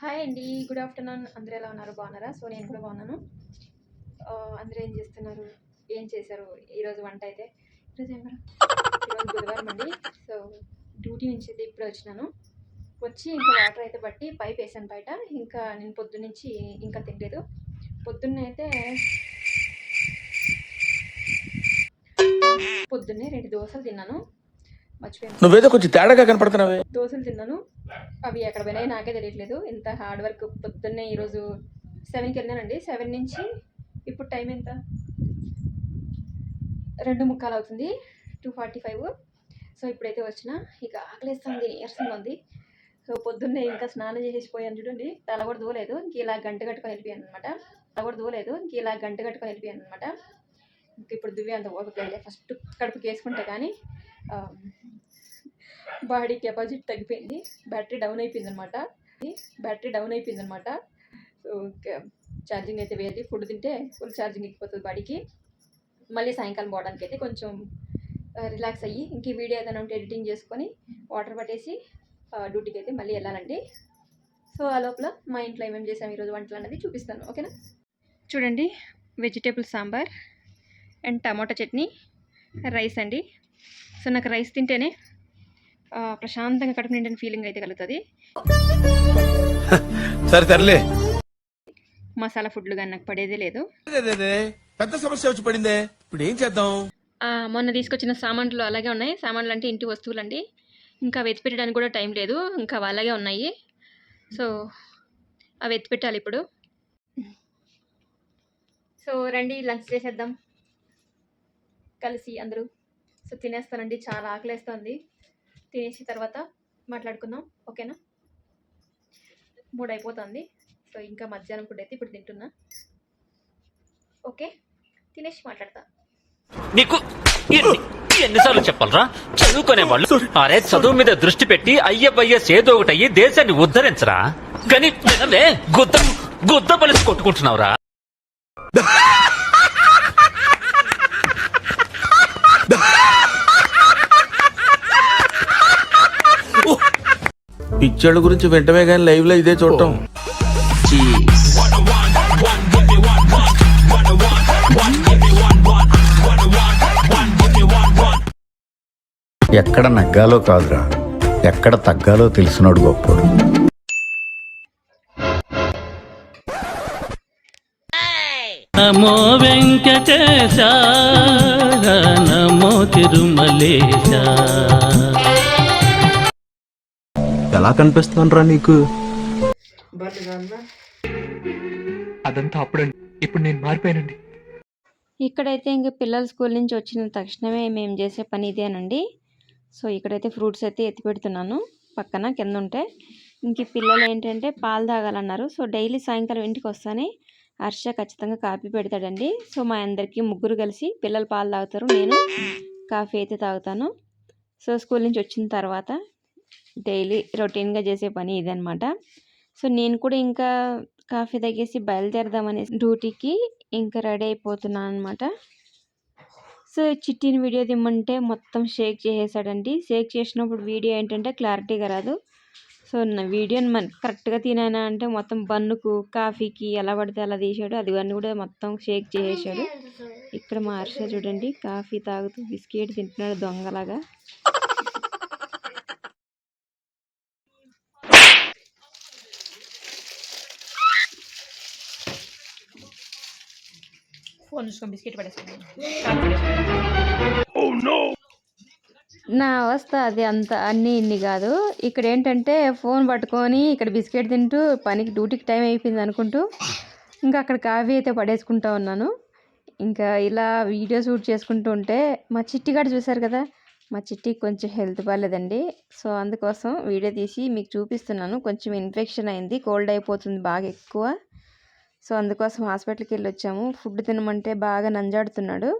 Hi అండి good afternoon అందరూ ఎలా ఉన్నారు? బాగున్నారా? సో నేను కూడా బాగున్నాను. అందరూ ఏం చేస్తున్నారు? ఏం చేశారు? ఈరోజు వంట అయితే? ఈరోజు ఏం ఈరోజు బుధవారం అండి. సో డ్యూటీ నుంచి అయితే ఇప్పుడే వచ్చినాను. వచ్చి ఇంకా వాటర్ అయితే బట్టి పైప్ వేసాను బయట. ఇంకా నేను పొద్దున్న నుంచి ఇంకా తినలేదు. పొద్దున్నే అయితే పొద్దున్నే రెండు దోశలు తిన్నాను. నువ్వేదో కొంచెం తేడాగా కనపడుతున్నావే. దోశలు తిన్నాను. అవి ఎక్కడ పోయినాయి నాకే తెలియట్లేదు. ఇంత హార్డ్ వర్క్ పొద్దున్నే ఈరోజు సెవెన్కి వెళ్ళానండి సెవెన్ నుంచి ఇప్పుడు టైం ఎంత? రెండు ముక్కాలు అవుతుంది. టూ ఫార్టీ ఫైవ్ సో ఇప్పుడైతే వచ్చిన ఇక ఆకలిస్తుంది నీరసంగా ఉంది. సో పొద్దున్నే ఇంకా స్నానం చేసేసిపోయాను చూడండి. తల కూడా దూలేదు. ఇంక ఇలా గంట కట్టుకొని వెళ్ళిపోయాను అనమాట తల కూడా దూలేదు. ఇంక ఇలా గంట కట్టుకొని వెళ్ళిపోయాను అనమాట ఇంక ఇప్పుడు దువ్వే అంత ఓపిక ఫస్ట్ కడుపుకి వేసుకుంటే కానీ బాడీ కెపాసిటీ తగ్గిపోయింది. బ్యాటరీ డౌన్ అయిపోయింది అనమాట బ్యాటరీ డౌన్ అయిపోయింది అనమాట సో ఛార్జింగ్ అయితే వేయాలి. ఫుడ్ తింటే ఫుల్ ఛార్జింగ్ ఎక్కిపోతుంది బాడీకి. మళ్ళీ సాయంకాలం పోవడానికి అయితే కొంచెం రిలాక్స్ అయ్యి ఇంక వీడియో ఏదైనా ఉంటే ఎడిటింగ్ చేసుకొని వాటర్ పట్టేసి డ్యూటీకి అయితే మళ్ళీ వెళ్ళాలండి. సో ఆ లోపల మా ఇంట్లో ఏమేమి చేసాము ఈరోజు వంటలు అన్నది చూపిస్తాను. ఓకేనా? చూడండి. Vegetable sambar and tomato chutney rice అండి. సో నాకు రైస్ తింటేనే ప్రశాంతంగా కడుపు నిండిన ఫీలింగ్ అయితే కలుగుతుంది. సరే తరలే మసాలా ఫుడ్లు కానీ నాకు పడేదే లేదు. పెద్ద సమస్య వచ్చి పడిందే. ఇప్పుడు ఏం చేద్దాం? ఆ, మొన్న తీసుకొచ్చిన సామాన్లు అలాగే ఉన్నాయి. సామాన్లు అంటే ఇంటి వస్తువులు అండి ఇంకా ఎత్తి పెట్టడానికి కూడా టైం లేదు. ఇంకా అవి అలాగే ఉన్నాయి. సో అవి ఎత్తి పెట్టాలి ఇప్పుడు. సో రండి లంచ్ చేసేద్దాం. కలిసి అందరూ. సో తినేస్తానండి. చాలా ఆకలేస్తుంది. తినేసి తర్వాత మాట్లాడుకుందాం. ఓకేనా? మూడు అయిపోతుంది సో ఇంకా మధ్యాహ్నం ఫుడ్ అయితే ఇప్పుడు తింటున్నా. ఓకే? తినేసి మాట్లాడతా. నీకు ఎన్ని ఎన్నిసార్లు చెప్పాలరా? చదువుకునే వాళ్ళు. అరే చదువు మీద దృష్టి పెట్టి అయ్యబయ్య ఏదో ఒకటి అయ్యి దేశాన్ని ఉద్ధరించరా? కానీ గుద్ద గుద్ద పలిసి కొట్టుకుంటున్నావురా. పిచ్చోళ్ళ గురించి వెంటనే కానీ లైవ్లో ఇదే చూడటం. ఎక్కడ నగ్గాలో కాదురా. ఎక్కడ తగ్గాలో తెలిసినోడు గొప్పోడు. నమో వెంకటేశ నమో తిరుమలేశ. ఎలా కనిపిస్తానరా నీకు? అదంతా అప్పుడండి. ఇప్పుడు నేను మారిపోయానండి. ఇక్కడైతే ఇంక పిల్లలు స్కూల్ నుంచి వచ్చిన తక్షణమే మేము చేసే పని ఇదేనండి సో ఇక్కడైతే ఫ్రూట్స్ అయితే ఎత్తి పెడుతున్నాను. పక్కన కింద ఉంటే. ఇంక పిల్లలు ఏంటంటే పాలు తాగాలన్నారు. సో డైలీ సాయంకాలం ఇంటికి వస్తానే హర్ష ఖచ్చితంగా కాఫీ పెడతాడండి. సో మా అందరికీ ముగ్గురు కలిసి పిల్లలు పాలు తాగుతారు. నేను కాఫీ అయితే తాగుతాను. సో స్కూల్ నుంచి వచ్చిన తర్వాత డైలీ రొటీన్గా చేసే పని ఇదనమాట సో నేను కూడా ఇంకా కాఫీ తాగేసి బయలుదేరదామనే డ్యూటీకి ఇంకా రెడీ అయిపోతున్నాను అనమాట సో చిట్టిని వీడియో దిమ్మంటే మొత్తం షేక్ చేసేసాడండి. షేక్ చేసినప్పుడు వీడియో ఏంటంటే క్లారిటీగా రాదు. సో నా వీడియోని మన కరెక్ట్గా తినానా అంటే మొత్తం బన్నుకు కాఫీకి ఎలా పడితే అలా తీసాడు. అది అన్నీ కూడా మొత్తం షేక్ చేసేసాడు. ఇక్కడ మా హర్ష చూడండి కాఫీ తాగుతూ బిస్కెట్ తింటున్నాడు దొంగలాగా. ఫోన్ చూసుకొని బిస్కెట్ పడేసుకున్నాను నా అవస్థ అది అంత అన్ని ఇన్ని కాదు. ఇక్కడ ఏంటంటే ఫోన్ పట్టుకొని ఇక్కడ బిస్కెట్ తింటూ పనికి డ్యూటీకి టైం అయిపోయింది అనుకుంటూ ఇంకా అక్కడ కాఫీ అయితే పడేసుకుంటా ఉన్నాను. ఇంకా ఇలా వీడియో షూట్ చేసుకుంటూ ఉంటే మా చిట్టి కాడ చూశారు కదా మా చిట్టికి కొంచెం హెల్త్ బాగాలేదండి. సో అందుకోసం వీడియో తీసి మీకు చూపిస్తున్నాను. కొంచెం ఇన్ఫెక్షన్ అయింది కోల్డ్ అయిపోతుంది బాగా ఎక్కువ. సో అందుకోసం హాస్పిటల్కి వెళ్ళి వచ్చాము ఫుడ్ తినమంటే బాగా నంజాడుతున్నాడు.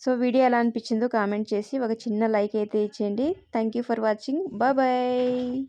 సో వీడియో ఎలా అనిపించిందో కామెంట్ చేసి ఒక చిన్న లైక్ అయితే ఇచ్చేయండి. Thank you for watching. Bye.